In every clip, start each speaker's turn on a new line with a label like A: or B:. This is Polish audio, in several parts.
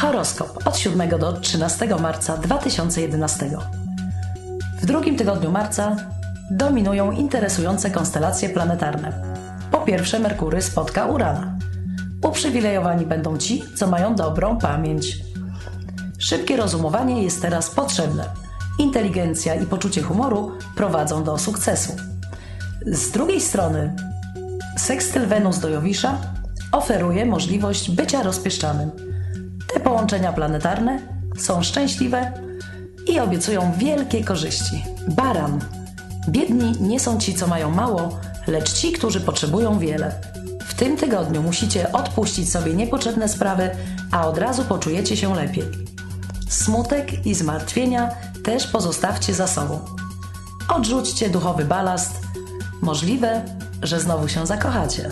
A: Horoskop od 7 do 13 marca 2011. W drugim tygodniu marca dominują interesujące konstelacje planetarne. Po pierwsze, Merkury spotka Urana. Uprzywilejowani będą ci, co mają dobrą pamięć. Szybkie rozumowanie jest teraz potrzebne. Inteligencja i poczucie humoru prowadzą do sukcesu. Z drugiej strony, sekstyl Wenus do Jowisza oferuje możliwość bycia rozpieszczanym. Te połączenia planetarne są szczęśliwe i obiecują wielkie korzyści. Baran. Biedni nie są ci, co mają mało, lecz ci, którzy potrzebują wiele. W tym tygodniu musicie odpuścić sobie niepotrzebne sprawy, a od razu poczujecie się lepiej. Smutek i zmartwienia też pozostawcie za sobą. Odrzućcie duchowy balast. Możliwe, że znowu się zakochacie.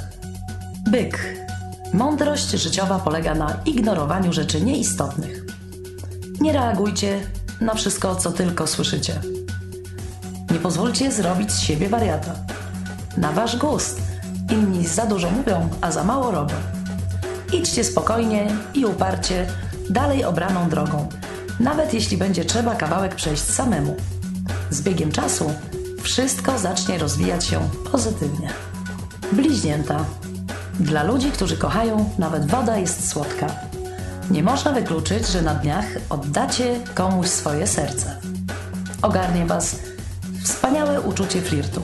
A: Byk. Mądrość życiowa polega na ignorowaniu rzeczy nieistotnych. Nie reagujcie na wszystko, co tylko słyszycie. Nie pozwólcie zrobić z siebie wariata. Na wasz gust. Inni za dużo mówią, a za mało robią. Idźcie spokojnie i uparcie dalej obraną drogą, nawet jeśli będzie trzeba kawałek przejść samemu. Z biegiem czasu wszystko zacznie rozwijać się pozytywnie. Bliźnięta. Dla ludzi, którzy kochają, nawet woda jest słodka. Nie można wykluczyć, że na dniach oddacie komuś swoje serce. Ogarnie Was wspaniałe uczucie flirtu.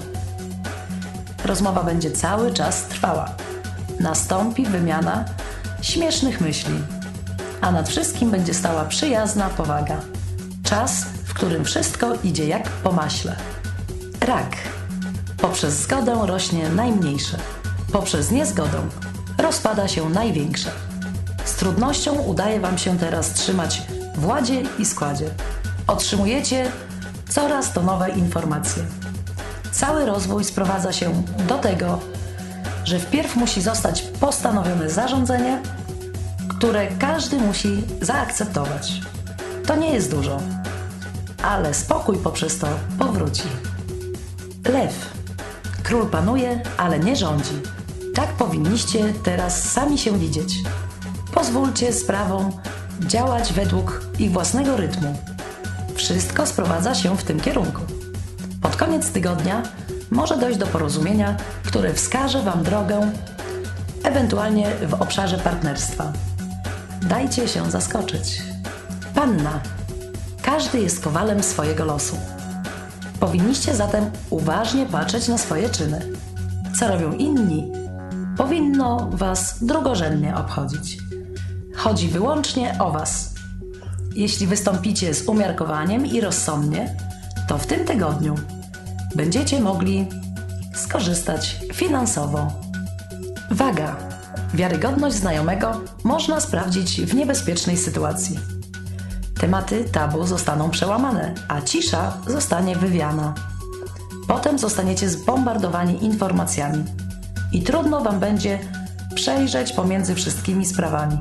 A: Rozmowa będzie cały czas trwała. Nastąpi wymiana śmiesznych myśli, a nad wszystkim będzie stała przyjazna powaga. Czas, w którym wszystko idzie jak po maśle. Rak. Poprzez zgodę rośnie najmniejsze, poprzez niezgodę rozpada się największe. Z trudnością udaje Wam się teraz trzymać w ładzie i składzie. Otrzymujecie coraz to nowe informacje. Cały rozwój sprowadza się do tego, że wpierw musi zostać postanowione zarządzenie, które każdy musi zaakceptować. To nie jest dużo, ale spokój poprzez to powróci. Lew. Król panuje, ale nie rządzi. Tak powinniście teraz sami się widzieć. Pozwólcie sprawom działać według ich własnego rytmu. Wszystko sprowadza się w tym kierunku. Pod koniec tygodnia może dojść do porozumienia, które wskaże Wam drogę, ewentualnie w obszarze partnerstwa. Dajcie się zaskoczyć. Panna. Każdy jest kowalem swojego losu. Powinniście zatem uważnie patrzeć na swoje czyny. Co robią inni, powinno Was drugorzędnie obchodzić. Chodzi wyłącznie o Was. Jeśli wystąpicie z umiarkowaniem i rozsądnie, to w tym tygodniu będziecie mogli skorzystać finansowo. Waga. Wiarygodność znajomego można sprawdzić w niebezpiecznej sytuacji. Tematy tabu zostaną przełamane, a cisza zostanie wywiana. Potem zostaniecie zbombardowani informacjami i trudno Wam będzie przejrzeć pomiędzy wszystkimi sprawami.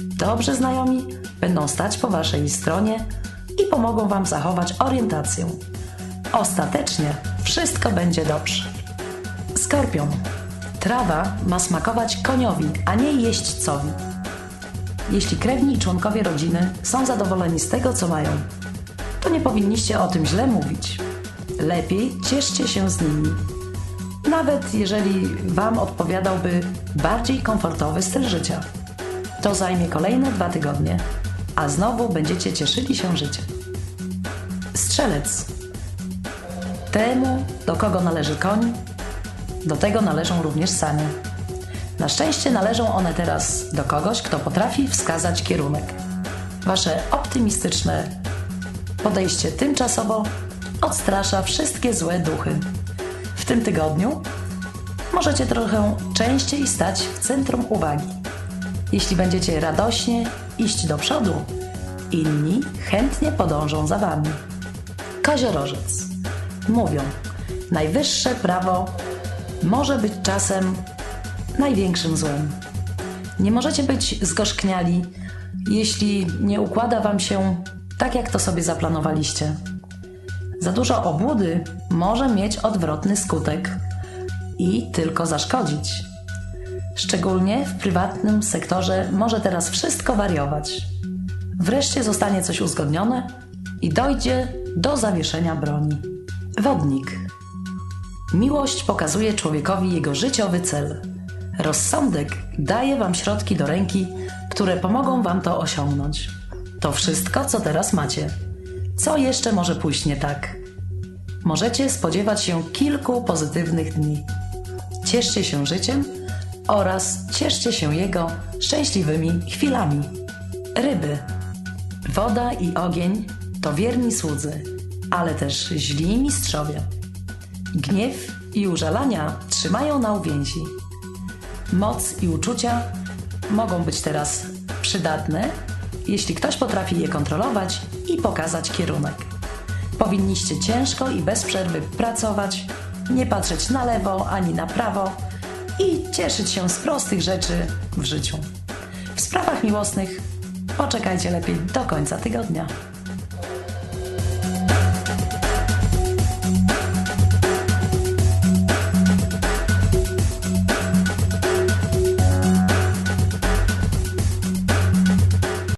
A: Dobrze znajomi będą stać po Waszej stronie i pomogą Wam zachować orientację. Ostatecznie wszystko będzie dobrze. Skorpion. Trawa ma smakować koniowi, a nie jeźdźcowi. Jeśli krewni i członkowie rodziny są zadowoleni z tego, co mają, to nie powinniście o tym źle mówić. Lepiej cieszcie się z nimi. Nawet jeżeli Wam odpowiadałby bardziej komfortowy styl życia. To zajmie kolejne dwa tygodnie, a znowu będziecie cieszyli się życiem. Strzelec. Temu, do kogo należy koń, do tego należą również sanie. Na szczęście należą one teraz do kogoś, kto potrafi wskazać kierunek. Wasze optymistyczne podejście tymczasowo odstrasza wszystkie złe duchy. Tym tygodniu możecie trochę częściej stać w centrum uwagi. Jeśli będziecie radośnie iść do przodu, inni chętnie podążą za wami. Koziorożec. Mówią, najwyższe prawo może być czasem największym złem. Nie możecie być zgorzkniali, jeśli nie układa wam się tak, jak to sobie zaplanowaliście. Za dużo obłudy może mieć odwrotny skutek i tylko zaszkodzić. Szczególnie w prywatnym sektorze może teraz wszystko wariować. Wreszcie zostanie coś uzgodnione i dojdzie do zawieszenia broni. Wodnik. Miłość pokazuje człowiekowi jego życiowy cel. Rozsądek daje wam środki do ręki, które pomogą wam to osiągnąć. To wszystko, co teraz macie. Co jeszcze może pójść nie tak? Możecie spodziewać się kilku pozytywnych dni. Cieszcie się życiem oraz cieszcie się jego szczęśliwymi chwilami. Ryby. Woda i ogień to wierni słudzy, ale też źli mistrzowie. Gniew i użalania trzymają na uwięzi. Moc i uczucia mogą być teraz przydatne, jeśli ktoś potrafi je kontrolować i pokazać kierunek. Powinniście ciężko i bez przerwy pracować, nie patrzeć na lewo ani na prawo i cieszyć się z prostych rzeczy w życiu. W sprawach miłosnych poczekajcie lepiej do końca tygodnia.